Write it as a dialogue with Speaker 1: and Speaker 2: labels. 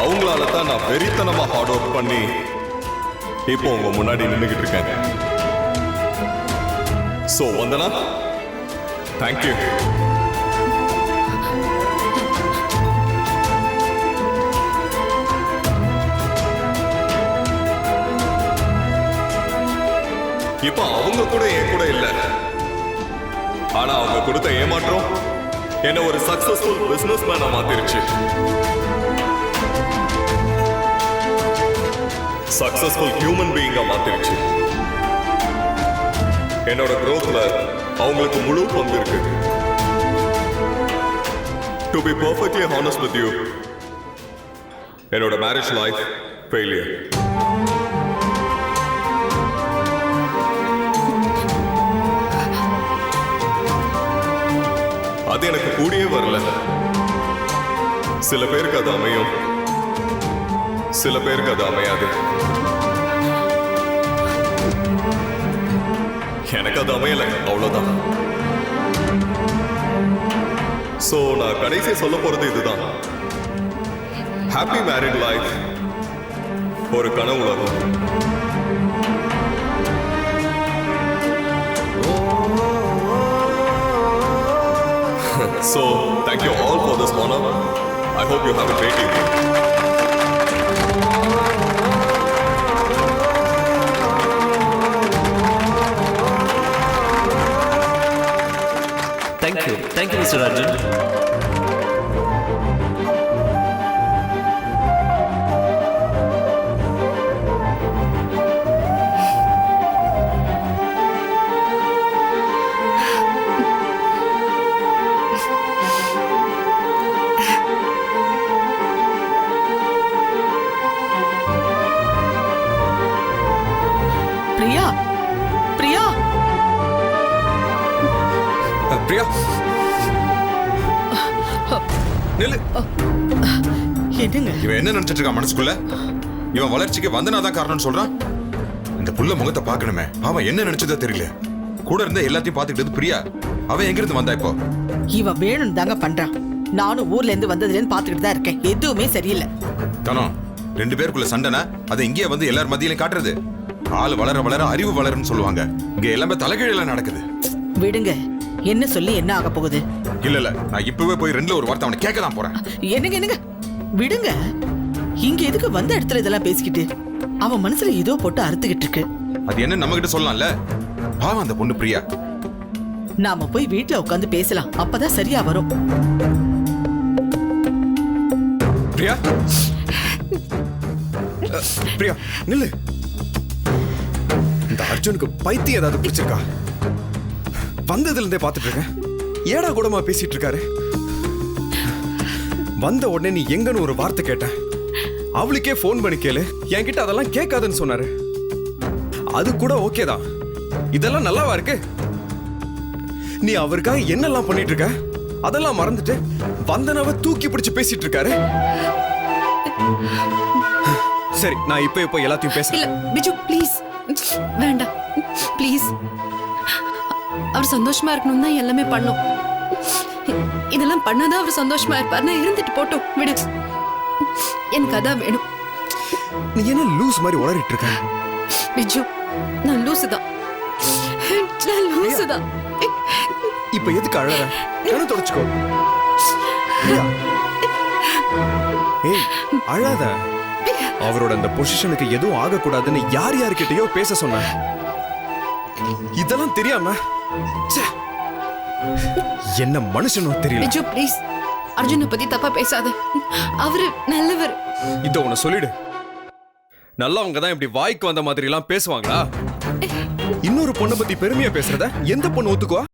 Speaker 1: அவங்களால தான் நான் வெறித்தனமா ஹார்ட் ஒர்க் பண்ணி இப்போ உங்க முன்னாடி நின்றுகிட்டு இருக்கேன். சோ வந்தனா? தேங்க்யூ இப்ப அவங்க கூட என் கூட இல்ல. ஆனா அவங்க கொடுத்த ஏமாற்றம் என்ன ஒரு சக்சஸ்ஃபுல் பிசினஸ் மேனா மாத்திருச்சு. Successful human பீயிங்காக மாத்திருச்சு. என்னோட growthல அவங்களுக்கு முழு பங்கு இருக்கு. To be perfectly honest with you என்னோட மேரேஜ் லைஃப் ஃபெயிலியர் அது எனக்கு கூடியே வரல. சில பேருக்கு அது அமையும். சில பேருக்கு அது அமையாது எனக்கு அது அமையல அவ்வளவுதான் சோ நான் கடைசியா சொல்ல போறது இதுதான் ஹாப்பி மேரிட் லைஃப் ஒரு கனவு உலகம் So, thank you all for this honor. I hope you have a great evening.
Speaker 2: Thank you mister Arjun
Speaker 3: Priya Priya
Speaker 4: Priya நில்லு.
Speaker 3: என்னங்க?
Speaker 4: இவன் என்ன நினைச்சிட்டு இருக்கான் மனசுக்குள்ள? இவன் வளர்ச்சிக்கு வந்தனா தான் காரணம்னு சொல்றான்? இந்த புள்ள முகத்தை பார்க்கணுமே. அவன் என்ன நினைச்சதோ தெரியல. கூட இருந்த எல்லாத்தையும் பார்த்துக்கிட்டது பிரியா. அவன் எங்க இருந்து வந்தா இப்போ?
Speaker 3: இவன் வேணும் தாங்க பண்றான். நானும் ஊர்ல இருந்து வந்ததுல இருந்து பாத்துக்கிட்டு தான் இருக்கேன். எதுவுமே சரியில்லை.
Speaker 4: தனம் ரெண்டு பேருக்குள்ள சண்டைனா அதை இங்கேயே வந்து எல்லார் மத்தியிலும் காட்டுறது. ஆள் வளர வளர அறிவு வளருன்னு சொல்லுவாங்க. இங்க எல்லாமே தலைகீழ நடக்குது.
Speaker 3: விடுங்க. என்ன சொல்லி என்ன ஆக போகுது?
Speaker 4: இல்ல இல்ல. நான் இப்பவே போய் ரெண்டுல ஒரு வார்த்தை அவனை கேட்க தான் போறேன்.
Speaker 3: என்னங்க என்னங்க? விடுங்க. இங்க எதுக்கு வந்த இடத்துல இதெல்லாம் பேசிக்கிட்டு? அவன் மனசுல ஏதோ போட்டு அறுத்துக்கிட்டு இருக்கு.
Speaker 4: அது என்ன நம்ம கிட்ட சொல்லலாம்ல பாவம் அந்த பொண்ணு பிரியா.
Speaker 3: நாம போய் வீட்ல உட்காந்து பேசலாம். அப்பதான் சரியா வரும்.
Speaker 5: பிரியா? பிரியா நில்லு. இந்த அர்ஜுனுக்கு பைத்தியம் ஏதாவது பிடிச்சிருக்கா? வந்ததுல இருந்தே பார்த்துட்டு இருக்கேன் ஏடா கூடமா பேசிட்டு இருக்காரு வந்த உடனே நீ எங்கன்னு ஒரு வார்த்தை கேட்ட அவளுக்கே ஃபோன் பண்ணி கேளு. என்கிட்ட அதெல்லாம் கேட்காதுன்னு சொன்னாரு. அது கூட ஓகே தான். இதெல்லாம் நல்லாவா இருக்கு? நீ அவருக்காக என்னெல்லாம் பண்ணிட்டு இருக்க அதெல்லாம் மறந்துட்டு வந்தனவ தூக்கி பிடிச்சு பேசிட்டு இருக்காரு சரி நான் இப்ப இப்ப எல்லாத்தையும் பேச
Speaker 6: பிஜு ப்ளீஸ் வேண்டாம். ப்ளீஸ் அவர் சந்தோஷமா இருக்கணும் தான் எல்லாமே பண்ணோம். இதெல்லாம் பண்ணாதான் அவர் சந்தோஷமா இருப்பார் நான் இருந்துட்டு போட்டோம். விடு. எனக்கு அதான் வேணும்.
Speaker 5: நீ என்ன லூஸ் மாதிரி உளறிட்டு இருக்க?
Speaker 6: பிஜு நான் லூசு தான். நான் லூசு தான்.
Speaker 5: இப்ப எதுக்கு அழற? கண்ணு தொடச்சுக்கோ. ஏய் அழாத. அவரோட அந்த பொசிஷனுக்கு எதுவும் ஆகக்கூடாதுன்னு யார் யார்கிட்டயோ பேச சொன்ன இதெல்லாம் தெரியாம. என்ன மனுஷனோ தெரியல.
Speaker 6: பிஜு ப்ளீஸ் அர்ஜுனை பத்தி தப்பா பேசாத. அவரு நல்லவர்.
Speaker 5: இத உன சொல்லிடு. நல்லவங்க தான் இப்படி வாய்க்கு வந்த மாதிரி எல்லாம் பேசுவாங்களா? இன்னொரு பொண்ணை பத்தி பெருமையா பேசுறத எந்த பொண்ணு ஒத்துக்குவா?